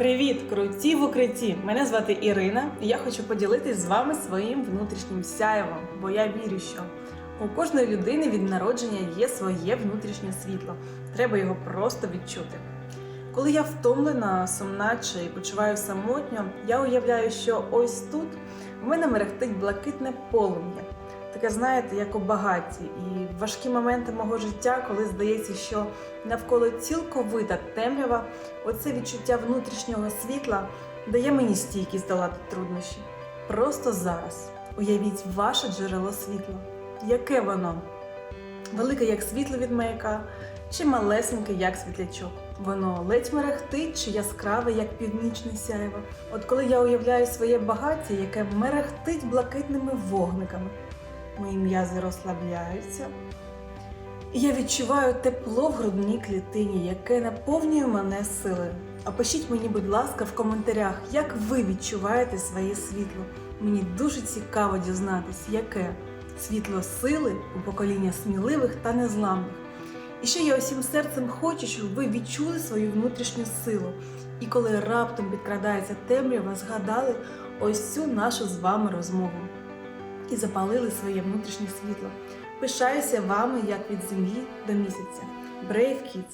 Привіт, круті в укритті! Мене звати Ірина, і я хочу поділитись з вами своїм внутрішнім сяєвом, бо я вірю, що у кожної людини від народження є своє внутрішнє світло. Треба його просто відчути. Коли я втомлена, сумна чи почуваю самотньо, я уявляю, що ось тут в мене мерехтить блакитне полум'я. Таке, знаєте, як у багаті, і важкі моменти мого життя, коли здається, що навколо цілковита темрява, оце відчуття внутрішнього світла дає мені стійкість долати труднощі. Просто зараз уявіть ваше джерело світла. Яке воно? Велике, як світло від маяка, чи малесеньке, як світлячок. Воно ледь мерехтить чи яскраве, як північне сяйво. От коли я уявляю своє багаття, яке мерехтить блакитними вогниками, мої м'язи розслабляються. І я відчуваю тепло в грудній клітині, яке наповнює мене силою. А пишіть мені, будь ласка, в коментарях, як ви відчуваєте своє світло. Мені дуже цікаво дізнатись, яке світло сили у покоління сміливих та незламних. І ще я усім серцем хочу, щоб ви відчули свою внутрішню силу. І коли раптом підкрадається темрява, згадали ось цю нашу з вами розмову і запалили своє внутрішнє світло. Пишаюся вами як від землі до місяця. Brave Kids!